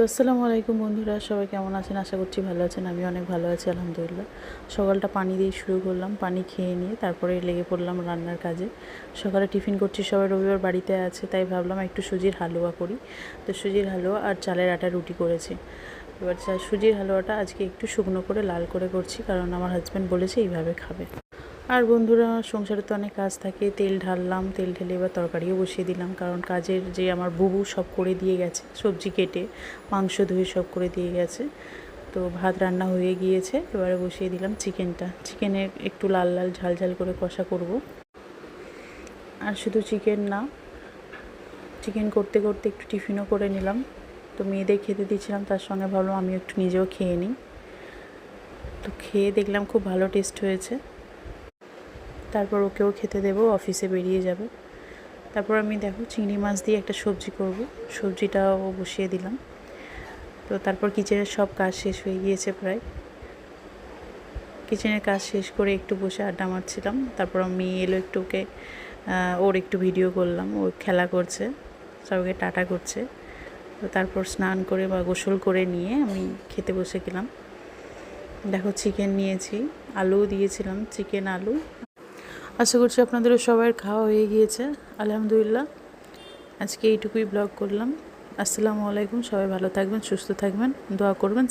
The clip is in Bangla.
তো আসসালামু আলাইকুম বন্ধুরা, সবাই কেমন আছেন? আশা করছি ভালো আছেন, আমি অনেক ভালো আছি, আলহামদুলিল্লাহ। সকালটা পানি দিয়ে শুরু করলাম, পানি খেয়ে নিয়ে তারপরে লেগে পড়লাম রান্নার কাজে। সকালে টিফিন করছি, সবাই রবিবার বাড়িতে আছে, তাই ভাবলাম একটু সুজির হালুয়া করি। তো সুজির হালুয়া আর চালের আটা রুটি করেছি। এবার সুজির হালুয়াটা আজকে একটু শুকনো করে লাল করে করছি, কারণ আমার হাজব্যান্ড বলেছে এইভাবে খাবে। আর বন্ধুরা, সংসারে তো অনেক কাজ থাকে। তেল ঢাললাম, তেল ঢেলে এবার তরকারিও বসিয়ে দিলাম। কারণ কাজের যে আমার বুবু সব করে দিয়ে গেছে, সবজি কেটে, মাংস ধুয়ে সব করে দিয়ে গেছে। তো ভাত রান্না হয়ে গিয়েছে, এবারে বসিয়ে দিলাম চিকেনটা। চিকেনের একটু লাল লাল, ঝাল ঝাল করে কষা করব। আর শুধু চিকেন না, চিকেন করতে করতে একটু টিফিনও করে নিলাম। তো মেয়েদের খেতে দিচ্ছিলাম তার সঙ্গে ভাবলাম আমি একটু নিজেও খেয়ে নিই। তো খেয়ে দেখলাম খুব ভালো টেস্ট হয়েছে। তারপর ওকেও খেতে দেবো, অফিসে বেরিয়ে যাবে। তারপর আমি দেখো চিংড়ি মাছ দিয়ে একটা সবজি করব, সবজিটাও বসিয়ে দিলাম। তো তারপর কিচেনের সব কাজ শেষ হয়ে গিয়েছে প্রায়। কিচেনের কাজ শেষ করে একটু বসে আড্ডা মারছিলাম, তারপর আমি এলো একটু ওকে ওর একটু ভিডিও করলাম, ও খেলা করছে, সবাইকে টাটা করছে। তো তারপর স্নান করে বা গোসল করে নিয়ে আমি খেতে বসে গেলাম। দেখো চিকেন নিয়েছি, আলুও দিয়েছিলাম, চিকেন, আলু। আশা করছি আপনাদেরও সবার খাওয়া হয়ে গিয়েছে, আলহামদুলিল্লাহ। আজকে এইটুকুই ব্লগ করলাম। আসসালামু আলাইকুম, সবাই ভালো থাকবেন, সুস্থ থাকবেন, দোয়া করবেন